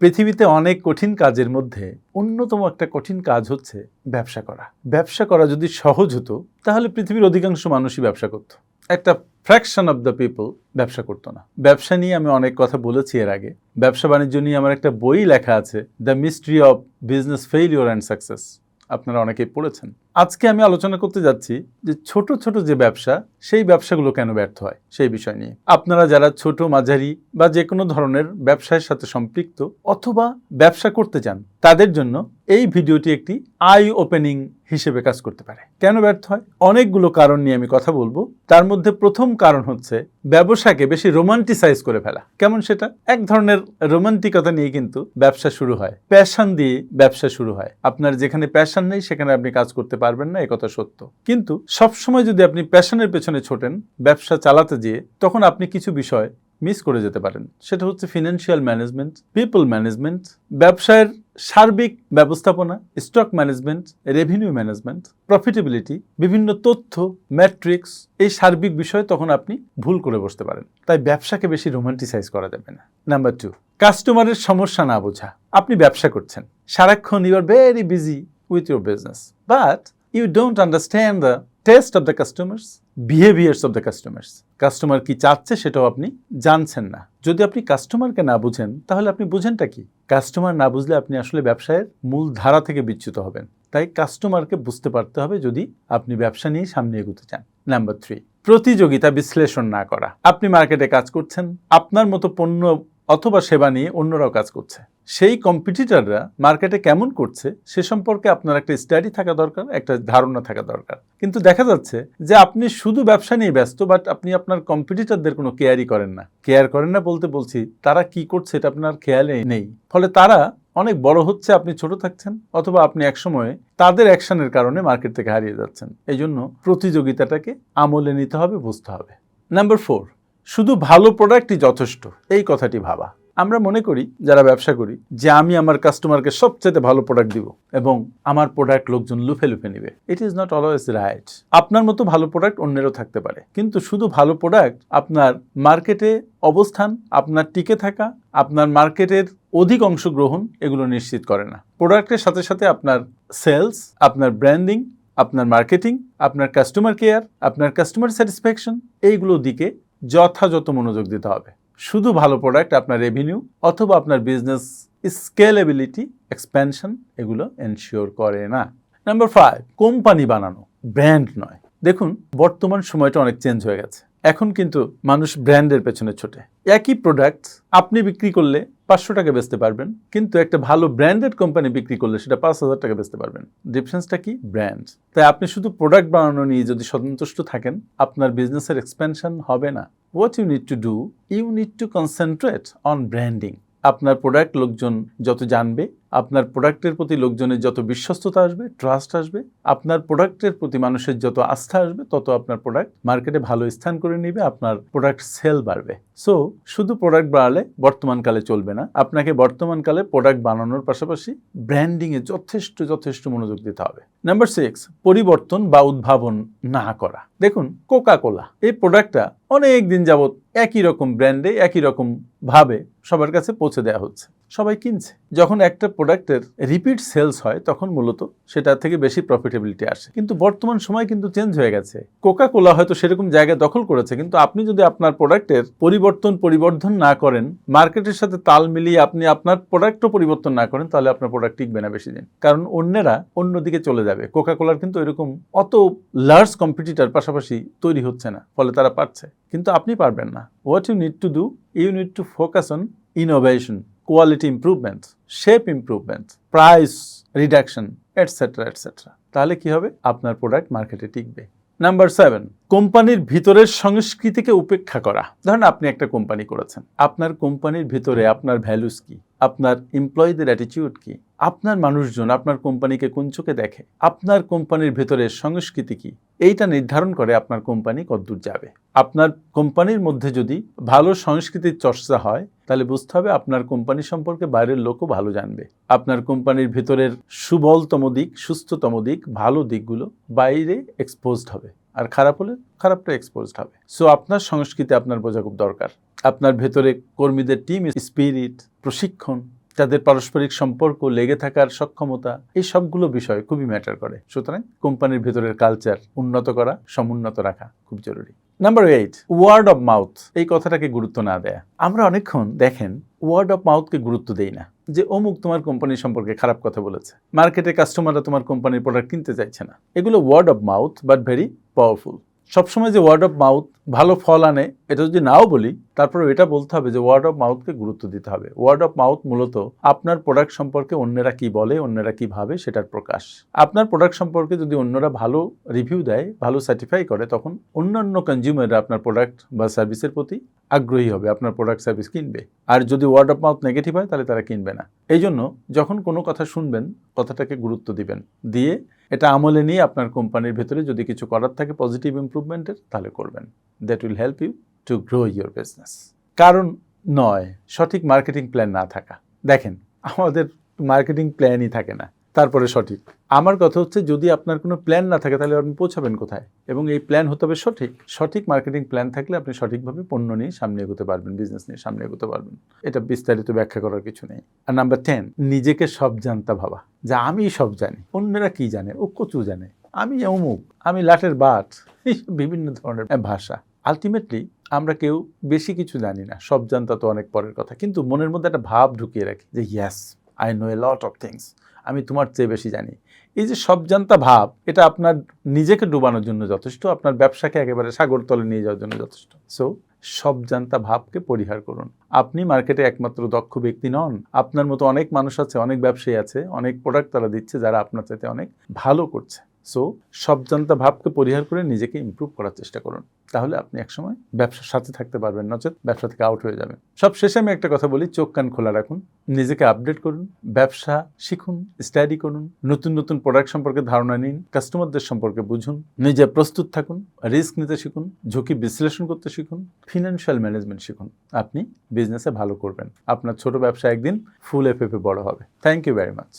পৃথিবীতে অনেক কঠিন কাজের মধ্যে অন্যতম একটা কঠিন কাজ হচ্ছে ব্যবসা করা। ব্যবসা করা যদি সহজ হতো, তাহলে পৃথিবীর অধিকাংশ মানুষই ব্যবসা করত। একটা ফ্র্যাকশন অফ দ্য পিপল ব্যবসা করতো না। ব্যবসা নিয়ে আমি অনেক কথা বলেছি এর আগে। ব্যবসা বাণিজ্য নিয়ে আমার একটা বই লেখা আছে the mystery of business failure and success আপনারা অনেকেই পড়েছেন। আজকে আমি আলোচনা করতে যাচ্ছি যে ছোট ছোট যে ব্যবসা, সেই ব্যবসাগুলো কেন ব্যর্থ হয়? সেই বিষয় নিয়ে। আপনারা যারা ছোট, মাঝারি বা যে কোনো ধরনের ব্যবসায়ের সাথে সম্পৃক্ত অথবা ব্যবসা করতে চান, তাদের জন্য এই ভিডিওটি একটি আই ওপেনিং হিসেবে কাজ করতে পারে। কেন ব্যর্থ হয়? অনেকগুলো কারণ নিয়ে আমি কথা বলব। তার মধ্যে প্রথম কারণ হচ্ছে ব্যবসাকে বেশি রোমান্টিসাইজ করে ফেলা। কেমন সেটা? এক ধরনের রোমান্টিকতা নিয়ে কিন্তু ব্যবসা শুরু হয়। প্যাশন দিয়ে ব্যবসা শুরু হয়। আপনার যেখানে প্যাশন নেই, সেখানে আপনি কাজ করতে পারবেন না, একথা সত্য। কিন্তু সবসময় যদি আপনি প্যাশনের পেছনে ছোটেন, ব্যবসা চালাতে যেয়ে, তখন আপনি কিছু বিষয় মিস করে যেতে পারেন। সেটা হচ্ছে ফিনান্সিয়াল ম্যানেজমেন্ট পিপল ম্যানেজমেন্ট ব্যবসায়ের সার্বিক ব্যবস্থাপনা stock management revenue management profitability বিভিন্ন তথ্য ম্যাট্রিক্স এই সার্বিক বিষয়ে তখন আপনি ভুল করে বসতে পারেন। তাই ব্যবসাকে বেশি রোমান্টিসাইজ করা যাবে না। নাম্বার টু কাস্টমারের সমস্যা না বোঝা। আপনি ব্যবসা করছেন। সারাক্ষণ you are very busy with your business but you don't understand the taste of the customers behaviours of the customers customer কি চাচ্ছে সেটাও আপনি জানছেন না। যদি আপনি কাস্টমারকে না বুঝেন, তাহলে আপনি বুঝেনটা কি? কাস্টমার না বুঝলে আপনি আসলে ব্যবসায়ের মূল ধারা থেকে বিচ্যুত হবেন। তাই কাস্টমারকে বুঝতে পারতে হবে যদি আপনি ব্যবসা নিয়ে সামনে এগোতে চান। নাম্বার থ্রি প্রতিযোগিতা বিশ্লেষণ না করা। আপনি মার্কেটে কাজ করছেন, আপনার মতো পণ্য অথবা সেবা নিয়ে অন্যরাও কাজ করছে। সেই কম্পিটিটাররা মার্কেটে কেমন করছে, সে সম্পর্কে আপনার একটা স্টাডি থাকা দরকার, একটা ধারণা থাকা দরকার। কিন্তু দেখা যাচ্ছে যে আপনি শুধু ব্যবসা নিয়ে ব্যস্ত বাট আপনি আপনার কম্পিটিটারদের কোনো কেয়ারই করেন না। কেয়ার করেন না বলতে বলছি, তারা কি করছে এটা আপনার খেয়ালে নেই। ফলে তারা অনেক বড় হচ্ছে, আপনি ছোট থাকছেন, অথবা আপনি একসময় তাদের অ্যাকশনের কারণে মার্কেট থেকে হারিয়ে যাচ্ছেন। এই জন্য প্রতিযোগিতাটাকে আমলে নিতে হবে, বুঝতে হবে। নাম্বার ফোর শুধু ভালো প্রোডাক্টই যথেষ্ট, এই কথাটি ভাবা। আমরা মনে করি, যারা ব্যবসা করি, যে আমি আমার কাস্টমারকে সবচেয়ে ভালো প্রোডাক্ট দিব এবং আমার প্রোডাক্ট লোকজন লুফে লুফে নেবে। It is not always right আপনার মতো ভালো প্রোডাক্ট অন্যেরও থাকতে পারে। কিন্তু শুধু ভালো প্রোডাক্ট আপনার মার্কেটে অবস্থান, আপনার টিকে থাকা, আপনার মার্কেটের অধিক অংশগ্রহণ এগুলো নিশ্চিত করে না। প্রোডাক্টের সাথে সাথে আপনার সেলস আপনার ব্র্যান্ডিং আপনার মার্কেটিং আপনার কাস্টমার কেয়ার আপনার কাস্টমার স্যাটিসফ্যাকশন এইগুলো দিকে যথাযথ মনোযোগ দিতে হবে। শুধু ভালো প্রোডাক্ট আপনার রেভিনিউ অথবা আপনার বিজনেস স্কেলেবিলিটি এক্সপেনশন এগুলো এনশিওর করে না। নাম্বার ফাইভ কোম্পানি বানানো ব্র্যান্ড নয়। দেখুন, বর্তমান সময়টা অনেক চেঞ্জ হয়ে গেছে। এখন কিন্তু মানুষ ব্র্যান্ডের পেছনে ছোটে। একই প্রোডাক্ট আপনি বিক্রি করলে পাঁচশো টাকা বেচতে পারবেন। কিন্তু একটা ভালো ব্র্যান্ডেড কোম্পানি বিক্রি করলে সেটা পাঁচ হাজার টাকা বেচতে পারবেন। ডিফারেন্সটা কি? ব্র্যান্ড তাই আপনি শুধু প্রোডাক্ট বানানো নিয়ে যদি সন্তুষ্ট থাকেন, আপনার বিজনেসের এক্সপেনশন হবে না। What you need to do you need to concentrate on branding আপনার প্রোডাক্ট লোকজন যত জানবে আপনার প্রোডাক্টের প্রতি লোকজনের যত বিশ্বস্ততা আসবে ট্রাস্ট আসবে, আপনার প্রোডাক্টের প্রতি মানুষের যত আস্থা আসবে, তত আপনার প্রোডাক্ট মার্কেটে ভালো স্থান করে নেবে, আপনার প্রোডাক্ট সেল বাড়বে। সো শুধু প্রোডাক্ট বাড়ালে বর্তমানকালে চলবে না, আপনাকে বর্তমানকালে প্রোডাক্ট বানানোর পাশাপাশি ব্র্যান্ডিংয়ে যথেষ্ট যথেষ্ট মনোযোগ দিতে হবে। নাম্বার সিক্স পরিবর্তন বা উদ্ভাবন না করা। দেখুন কোকা কোলা এই প্রোডাক্টটা অনেক দিন যাবৎ একই রকম ব্র্যান্ডে একই রকম ভাবে সবার কাছে পৌঁছে দেওয়া হচ্ছে। সবাই কিনছে। যখন একটা প্রোডাক্টের রিপিট সেলস হয়, তখন মূলত সেটা থেকে বেশি প্রফিটেবিলিটি আসে। কিন্তু বর্তমান সময় কিন্তু চেঞ্জ হয়ে গেছে। কোকা কোলা হয়তো সেরকম জায়গা দখল করেছে, কিন্তু আপনি যদি আপনার প্রোডাক্টের পরিবর্তন পরিবর্ধন না করেন মার্কেটের সাথে তাল মিলিয়ে আপনি আপনার প্রোডাক্টও পরিবর্তন না করেন, তাহলে আপনার প্রোডাক্ট টিকবে না বেশি দিন। কারণ অন্যেরা অন্যদিকে চলে যাবে। কোকা কোলার কিন্তু এরকম অত লার্জ কম্পিটিটার পাশাপাশি তৈরি হচ্ছে না, ফলে তারা পারছে। কিন্তু আপনি পারবেন না। What you need to do you need to focus on innovation quality improvement shape improvement price reduction etcetera etcetera তাহলে কি হবে? আপনার প্রোডাক্ট মার্কেটে টিকবে। নাম্বার সেভেন কোম্পানির ভিতরের সংস্কৃতিকে উপেক্ষা করা। ধরেন আপনি একটা কোম্পানি করেছেন। আপনার কোম্পানির ভিতরে আপনার ভ্যালুস কি? আপনার এমপ্লয়ীদের অ্যাটিটিউড কি? আপনার মানুষজন আপনার কোম্পানিকে কোন চোখে দেখে? আপনার কোম্পানির ভেতরে সংস্কৃতি কি? এইটা নির্ধারণ করে আপনার কোম্পানি কতদূর যাবে? আপনার কোম্পানির মধ্যে যদি ভালো সংস্কৃতির চর্চা হয়, তাহলে বুঝতে হবে আপনার কোম্পানি সম্পর্কে বাইরের লোকও ভালো জানবে। আপনার কোম্পানির ভেতরের সুবলতম দিক, সুস্থতম দিক, ভালো দিকগুলো বাইরে এক্সপোজড হবে। আর খারাপ হলে খারাপটা এক্সপোজড হবে। সো আপনার সংস্কৃতি আপনার বোঝা খুব দরকার। আপনার ভেতরে কর্মীদের টিম স্পিরিট প্রশিক্ষণ তাদের পারস্পরিক সম্পর্ক, লেগে থাকার সক্ষমতা, এই সবগুলো বিষয় খুবই ম্যাটার করে। সুতরাং কোম্পানির ভেতরের কালচার উন্নত করা, সমুন্নত রাখা খুব জরুরি। Number eight word of mouth এই কথাটাকে গুরুত্ব না দেয়া। আমরা অনেকক্ষণ দেখেন ওয়ার্ড অফ মাউথকে গুরুত্ব দেই না। যে অমুক তোমার কোম্পানি সম্পর্কে খারাপ কথা বলেছে। মার্কেটে কাস্টমাররা তোমার কোম্পানির প্রোডাক্ট কিনতে চাইছে না। এগুলো word of mouth but very powerful সবসময় যে ওয়ার্ড অফ মাউথ ভালো ফল আনে, এটা যদি নাও বলি তারপরে এটা বলতে হবে যে ওয়ার্ড অফ মাউথকে গুরুত্ব দিতে হবে। ওয়ার্ড অফ মাউথ মূলত আপনার প্রোডাক্ট সম্পর্কে অন্যরা কি বলে, অন্যরা কি ভাবে, সেটার প্রকাশ। আপনার প্রোডাক্ট সম্পর্কে যদি অন্যরা ভালো রিভিউ দেয়, ভালো সার্টিফাই করে, তখন অন্যান্য কনজিউমাররা আপনার প্রোডাক্ট বা সার্ভিসের প্রতি আগ্রহী হবে, আপনার প্রোডাক্ট সার্ভিস কিনবে। আর যদি ওয়ার্ড অফ মাউথ নেগেটিভ হয়, তাহলে তারা কিনবে না। এই জন্য যখন কোনো কথা শুনবেন, কথাটাকে গুরুত্ব দিবেন। দিয়ে এটা আমলে নিয়ে আপনার কোম্পানির ভেতরে যদি কিছু করার থাকে পজিটিভ ইমপ্রুভমেন্টের তাহলে করবেন। That will help you to grow your business কারণ নয়, সঠিক মার্কেটিং প্ল্যান না থাকা। দেখেন, আমাদের মার্কেটিং প্ল্যানই থাকে না। তারপরে সঠিক। আমার কথা হচ্ছে যদি আপনার কোনো প্ল্যান না থাকে, তাহলে আপনি পৌঁছাবেন কোথায়? এবং এই প্ল্যান হতে হবে সঠিক। সঠিক মার্কেটিং প্ল্যান থাকলে আপনি সঠিকভাবে পণ্য নিয়ে সামনে এগোতে পারবেন বিজনেস নিয়ে সামনে এগোতে পারবেন। এটা বিস্তারিত ব্যাখ্যা করার কিছু নেই। আর নাম্বার টেন নিজেকে সব জানতা ভাবা। যে আমি সব জানি, অন্যরা কি জানে, ও কচু জানে, আমি অমুক, আমি লাটের বাট বিভিন্ন ধরনের ভাষা। আলটিমেটলি আমরা কেউ বেশি কিছু জানি না, সব জানতা তো অনেক পরের কথা। কিন্তু মনের মধ্যে একটা ভাব ঢুকিয়ে রাখি যে yes I know a lot of things আমি তোমার চেয়ে বেশি জানি। এই যে সব জানতা ভাব, এটা আপনার নিজেকে ডুবানোর জন্য যথেষ্ট, আপনার ব্যবসাকে একেবারে সাগর তলে নিয়ে যাওয়ার জন্য যথেষ্ট। সো সব জানতা ভাবকে পরিহার করুন। আপনি মার্কেটে একমাত্র দক্ষ ব্যক্তি নন। আপনার মতো অনেক মানুষ আছে, অনেক ব্যবসায়ী আছে, অনেক প্রোডাক্ট তারা দিচ্ছে যারা আপনার চাইতে অনেক ভালো করছে। সো সব জানতা ভাবকে পরিহার করে নিজেকে ইমপ্রুভ করার চেষ্টা করুন। তাহলে আপনি একসময় ব্যবসার সাথে থাকতে পারবেন, নচেত ব্যবসা থেকে আউট হয়ে যাবেন। সব শেষে আমি একটা কথা বলি, চোখ কান খোলা রাখুন, নিজেকে আপডেট করুন, ব্যবসা শিখুন স্টাডি করুন, নতুন নতুন প্রোডাক্ট সম্পর্কে ধারণা নিন কাস্টমারদের সম্পর্কে বুঝুন, নিজে প্রস্তুত থাকুন রিস্ক নিতে শিখুন, ঝুঁকি বিশ্লেষণ করতে শিখুন ফিনান্সিয়াল ম্যানেজমেন্ট শিখুন। আপনি বিজনেসে ভালো করবেন। আপনার ছোট ব্যবসা একদিন ফুল এফ এফে বড় হবে। Thank you very much